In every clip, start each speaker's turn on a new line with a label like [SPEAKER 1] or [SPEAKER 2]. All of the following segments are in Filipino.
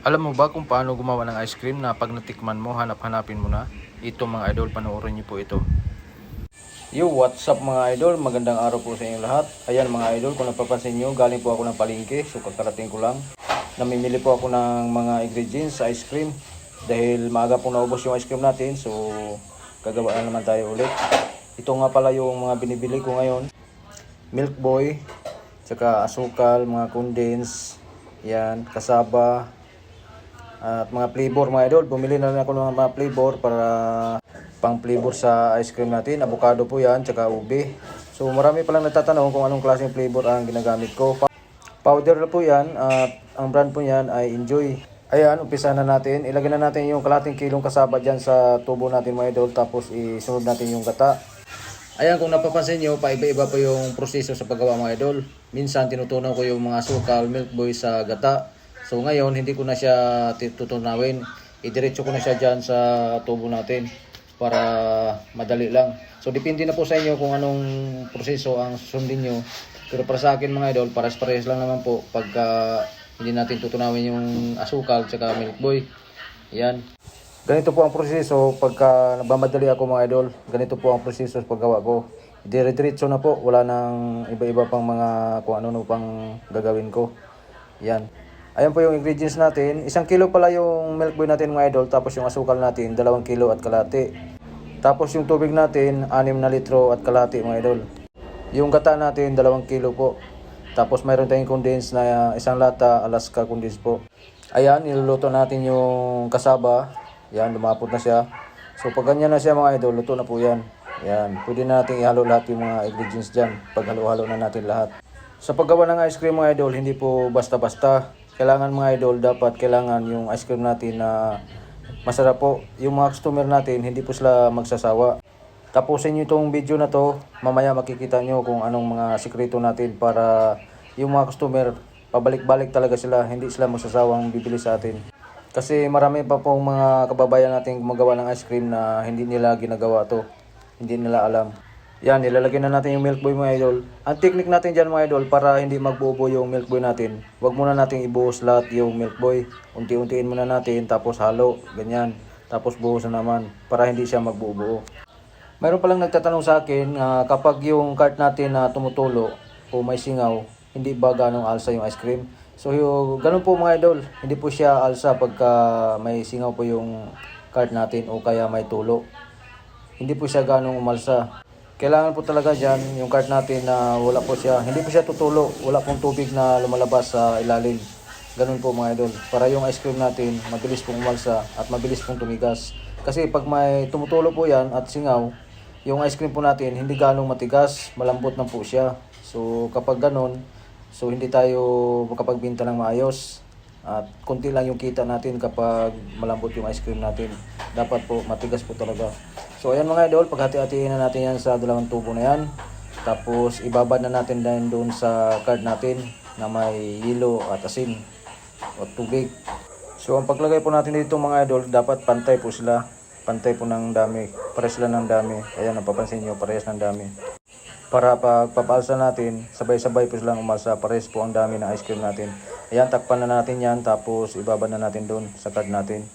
[SPEAKER 1] Alam mo ba kung paano gumawa ng ice cream na pag natikman mo, hanap-hanapin mo na? Ito mga idol, panoorin niyo po ito. Yo, what's up mga idol? Magandang araw po sa inyong lahat. Ayan mga idol, kung napapansin nyo, galing po ako ng palengke. So kakarating ko lang. Namimili po ako ng mga ingredients sa ice cream. Dahil maaga pong naubos yung ice cream natin. So gagawa na naman tayo ulit. Ito nga pala yung mga binibili ko ngayon. Milk Boy, tsaka asukal, mga condense, yan, kasaba, at mga flavor mga idol. Bumili na rin ako ng mga flavor para pang flavor sa ice cream natin. Avocado po yan, tsaka ube. So marami palang nagtatanong kung anong klaseng flavor ang ginagamit ko. Powder po yan at ang brand po yan ay Enjoy. Ayan, umpisa na natin. Ilagay na natin yung kalating kilong kasaba dyan sa tubo natin mga idol. Tapos isunod natin yung gata. Ayan, kung napapansin nyo, paiba-iba po yung proseso sa paggawa mga idol. Minsan tinutunan ko yung mga sukal, milk boy sa gata. So ngayon, hindi ko na siya tutunawin. Idiretso ko na siya dyan sa tubo natin para madali lang. So depende na po sa inyo kung anong proseso ang susundin nyo. Pero para sa akin mga idol, pares-pares lang naman po pagka hindi natin tutunawin yung asukal tsaka milk boy. Yan. Ganito po ang proseso pagka nagmamadali ako mga idol. Ganito po ang proseso paggawa ko. Dire-diretso na po. Wala nang iba-iba pang mga kung ano pang gagawin ko. Yan. Ayan po yung ingredients natin. Isang kilo pala yung milk boy natin mga idol. Tapos yung asukal natin, dalawang kilo at kalate. Tapos yung tubig natin, 6 na litro at kalate mga idol. Yung gata natin, dalawang kilo po. Tapos mayroon tayong condense na isang lata, Alaska condense po. Ayan, niluluto natin yung kasaba. Yan, lumapot na siya. So pag ganyan na siya mga idol, luto na po yan. Yan, pwede na natin ihalo lahat yung mga ingredients dyan. Pag halo-halo na natin lahat. Sa paggawa ng ice cream mga idol, hindi po basta-basta. Kailangan mga idol, dapat kailangan yung ice cream natin na masarap po. Yung mga customer natin, hindi po sila magsasawa. Tapusin nyo itong video na to. Mamaya makikita nyo kung anong mga sikreto natin para yung mga customer, pabalik-balik talaga sila. Hindi sila magsasawang bibili sa atin. Kasi marami pa pong mga kababayan natin gumagawa ng ice cream na hindi nila ginagawa to. Hindi nila alam. Yan, nilalagyan na natin yung milk boy mga idol. Ang technique natin dyan mga idol, para hindi magbubo yung milk boy natin, wag muna natin ibuhos lahat yung milk boy. Unti-untiin muna natin, tapos halo, ganyan. Tapos buhos na naman, para hindi siya magbubuo. Mayroon palang nagtatanong sa akin, ah, kapag yung cart natin na tumutulo o may singaw, hindi ba ganong alsa yung ice cream? So, yung, ganun po mga idol, hindi po siya alsa pagka may singaw po yung cart natin o kaya may tulo. Hindi po siya ganong umalsa. Kailangan po talaga dyan yung cart natin na wala po siya, hindi po siya tutulo, wala pong tubig na lumalabas sa ilalim. Ganun po mga idol. Para yung ice cream natin, mabilis pong umalsa at mabilis pong tumigas. Kasi pag may tumutulo po yan at singaw, yung ice cream po natin hindi ganong matigas, malambot na po siya. So kapag ganun, so hindi tayo makapagbenta ng maayos. At konti lang yung kita natin kapag malambot yung ice cream natin. Dapat po matigas po talaga. So ayan mga idol, paghati-hatiin na natin yan sa dalawang tubo na yan. Tapos ibabad na natin din doon sa card natin na may yelo at asin o tubig. So ang paglagay po natin dito mga idol, dapat pantay po sila. Pantay po ng dami. Pares sila ng dami. Ayan, napapansin nyo, parehas ng dami. Para pag papalsa natin, sabay-sabay po silang umalsa. Pares po ang dami ng ice cream natin. Ayan, takpan na natin yan. Tapos ibabad na natin doon sa card natin.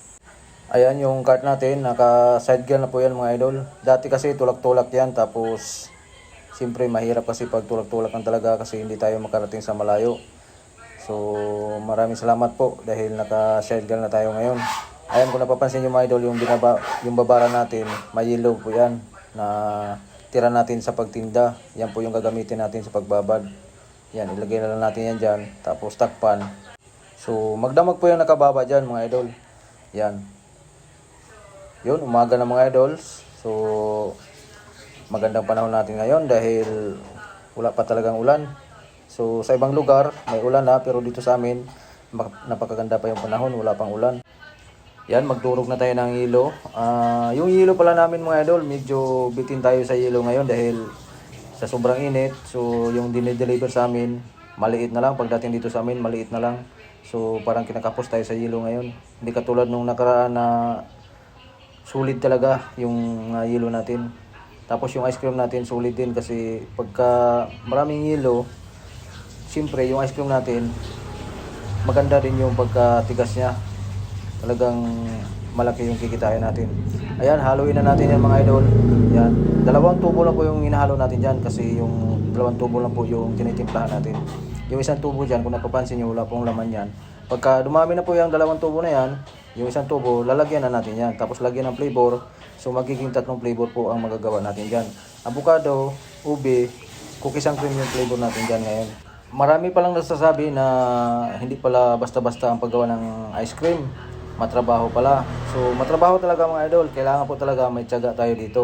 [SPEAKER 1] Ayan yung cart natin, naka side gear na po yan mga idol. Dati kasi tulak-tulak yan tapos siyempre mahirap kasi pag tulak-tulak lang talaga kasi hindi tayo makarating sa malayo. So maraming salamat po dahil naka side gear na tayo ngayon. Ayan kung napapansin nyo mga idol yung, binaba, yung babara natin, may yellow po yan na tira natin sa pagtinda. Yan po yung gagamitin natin sa pagbabad. Yan, ilagay na lang natin yan dyan. Tapos takpan. So magdamag po yung nakababa dyan mga idol. Yan. Yun, umaga na mga idols. So, magandang panahon natin ngayon dahil wala pa talagang ulan. So, sa ibang lugar, may ulan na, pero dito sa amin, napakaganda pa yung panahon, wala pang ulan. Yan, magdurog na tayo ng hilo. Ah, yung hilo pala namin mga idol, medyo bitin tayo sa hilo ngayon dahil sa sobrang init. So, yung dinideliver sa amin, maliit na lang. Pagdating dito sa amin, maliit na lang. So, parang kinakapos tayo sa hilo ngayon. Hindi katulad nung nakaraan na sulit talaga yung uh, yelo natin. Tapos yung ice cream natin sulit din kasi pagka maraming yelo, siyempre yung ice cream natin maganda din yung pagkatigas niya. talagang malaki yung kikitain natin. Ayan, haluin na natin yan mga idol. Yan. Dalawang tubo lang po yung hinahalo natin dyan kasi yung dalawang tubo lang po yung tinitimplahan natin. Yung isang tubo dyan, kung napapansin nyo, wala pong laman yan. Pagka dumami na po yung dalawang tubo na yan, yung isang tubo, lalagyan na natin yan. Tapos lagyan ng flavor. So magiging tatlong flavor po ang magagawa natin dyan. Avocado, ube, cookies and cream yung flavor natin dyan ngayon. Marami palang nasasabi na hindi pala basta-basta ang paggawa ng ice cream. Matrabaho pala. So matrabaho talaga mga idol. Kailangan po talaga may tiyaga tayo dito.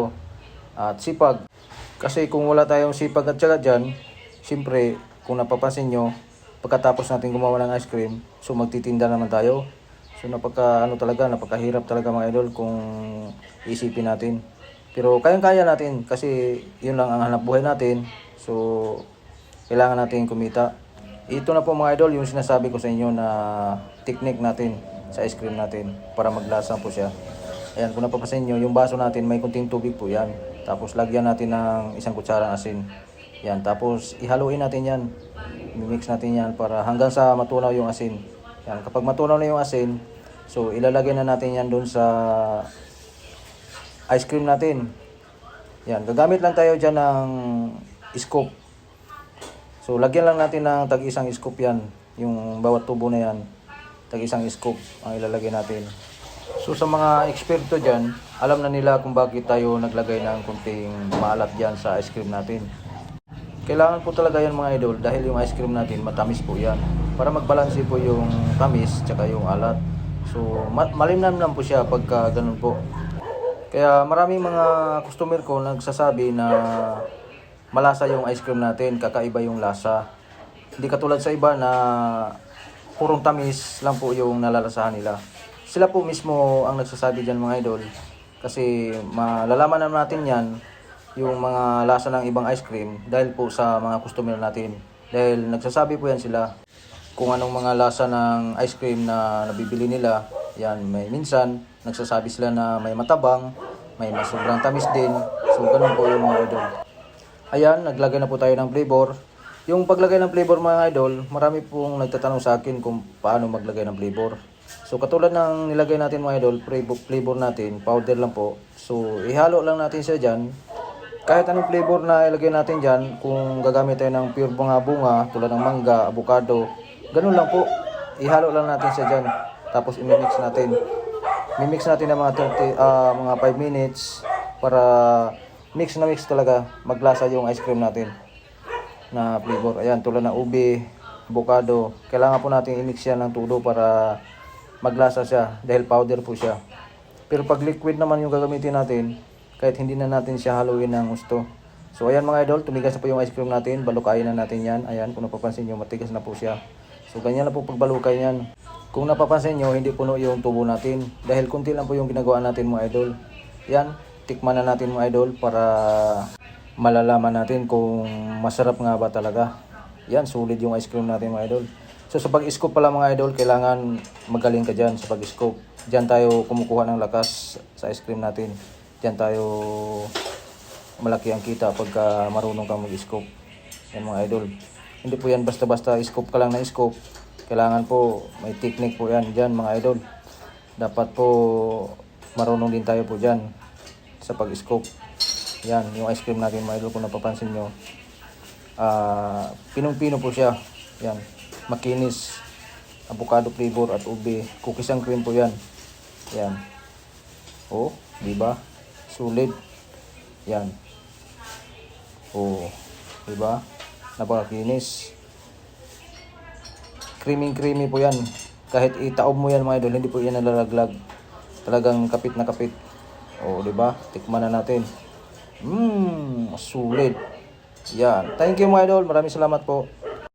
[SPEAKER 1] At sipag. Kasi kung wala tayong sipag at tiyaga dyan, siyempre kung napapansin nyo, pagkatapos natin gumawa ng ice cream, so magtitinda naman tayo. So napaka ano talaga, napakahirap talaga mga idol kung isipin natin. Pero kayang-kaya natin kasi yun lang ang hanap buhay natin. So kailangan natin kumita. Ito na po mga idol yung sinasabi ko sa inyo na technique natin sa ice cream natin para maglasa po siya. Ayan, kung napapansin nyo, yung baso natin may kunting tubig po yan. Tapos lagyan natin ng isang kutsarang asin. Yan, tapos ihaluin natin yan. I-mix natin yan para hanggang sa matunaw yung asin. Yan, kapag matunaw na yung asin, so ilalagay na natin yan doon sa ice cream natin. Yan, gagamit lang tayo dyan ng scoop. So, lagyan lang natin ng tag-isang scoop yan. Yung bawat tubo na yan. Tag-isang scoop ang ilalagay natin. So, sa mga eksperto dyan, alam na nila kung bakit tayo naglagay ng kunting maalat dyan sa ice cream natin. Kailangan po talaga yan mga idol dahil yung ice cream natin matamis po yan. Para magbalanse po yung tamis tsaka yung alat. So, ma- malinam lang po siya pagka ganun po. Kaya maraming mga customer ko nagsasabi na malasa yung ice cream natin, kakaiba yung lasa. Hindi katulad sa iba na purong tamis lang po yung nalalasahan nila. Sila po mismo ang nagsasabi dyan mga idol. Kasi malalaman naman natin yan yung mga lasa ng ibang ice cream dahil po sa mga customer natin. Dahil nagsasabi po yan sila kung anong mga lasa ng ice cream na nabibili nila. Yan, may minsan nagsasabi sila na may matabang, may mas sobrang tamis din. So, ganun po yung mga idol. Ayan, naglagay na po tayo ng flavor. Yung paglagay ng flavor mga idol, marami pong nagtatanong sa akin kung paano maglagay ng flavor. So katulad ng nilagay natin mga idol, flavor natin, powder lang po. So ihalo lang natin siya dyan. Kahit anong flavor na ilagay natin dyan, kung gagamit tayo ng pure bunga-bunga, tulad ng mangga, avocado, ganun lang po. Ihalo lang natin siya dyan. Tapos imimix natin. Mimix natin ng mga 30, ah, mga 5 minutes para mix na mix talaga maglasa yung ice cream natin na flavor. Ayan, tulad ng ube, avocado. Kailangan po natin i-mix yan ng todo para maglasa siya dahil powder po siya. Pero pag liquid naman yung gagamitin natin, kahit hindi na natin siya haluin ng gusto. So ayan mga idol, tumigas na po yung ice cream natin. Balukayin na natin yan. Ayan, kung napapansin nyo, matigas na po siya. So ganyan na po pagbalukay yan. Kung napapansin nyo, hindi puno yung tubo natin. Dahil kunti lang po yung ginagawa natin mga idol. Yan, tikman na natin mga idol para malalaman natin kung masarap nga ba talaga. Yan, sulit yung ice cream natin mga idol. So sa pag-scoop pala mga idol, kailangan magaling ka dyan sa pag-scoop. Diyan tayo kumukuha ng lakas sa ice cream natin. Diyan tayo malaki ang kita pagka marunong kang mag-scoop. Yan mga idol. Hindi po yan basta-basta scoop ka lang na scoop. Kailangan po may technique po yan dyan mga idol. Dapat po marunong din tayo po dyan sa pag-scoop. Yan, yung ice cream natin mga idol kung napapansin nyo. Ah, pinong-pino po siya. Yan, makinis. Avocado flavor at ube. Cookies and cream po yan. Yan. Oh, di ba? Sulit. Yan. Oh, di ba? Napakakinis. Creamy creamy po yan. Kahit itaob mo yan mga idol, hindi po yan nalalaglag. Talagang kapit na kapit. Oh, di ba? Tikman na natin. Mmm, sulit. Yan. Thank you mga idol. Maraming salamat po.